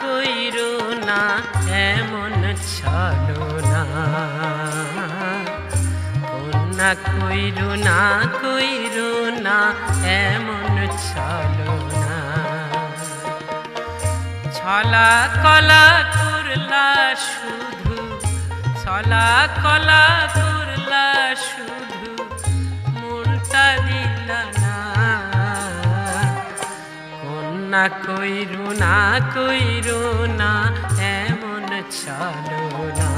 কইরো না, এমন ছলো না। কন্যা কইরো না কইরো না, এমন ছলো না। ছলা কলা করলা শুধু, ছলা কলা করলা কন্যা কইরু, না কইরু না, এমন চলো না।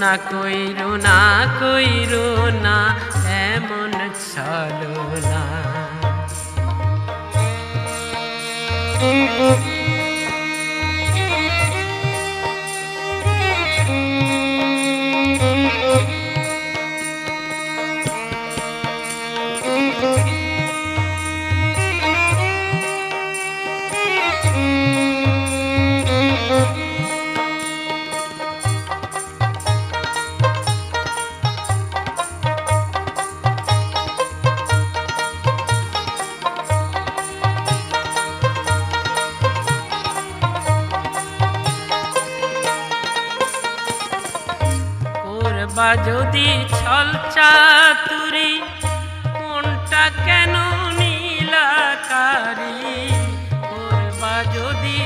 না কইরু না কইরু না, এমন চলো না। যদি ছল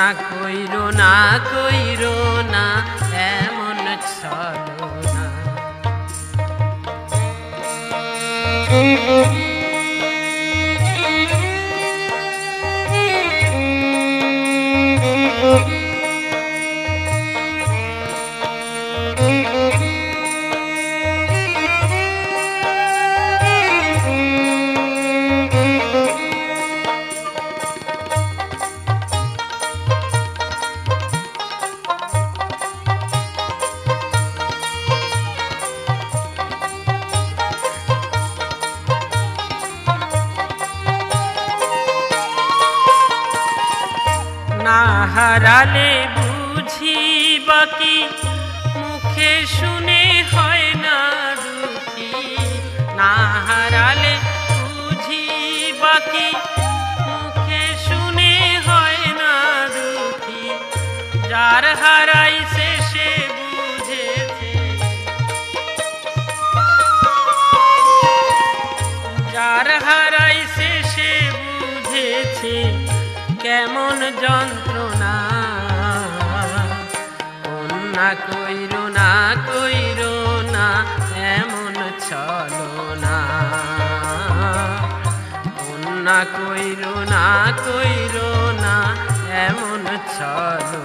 কন্যা কইরো না কইরো না এমন ছলো না। না হারালে বুঝি বাকি মুখে শুনে হয় না দুঃখী। না হারালে বুঝি বাকি মুখে শুনে হয় না দুঃখী। যার হারাইছে কেমন যন্ত্রণা। কন্যা কইর, না কইর না, এমন ছলো না কন্যা কইর, না কইর না, এমন ছলো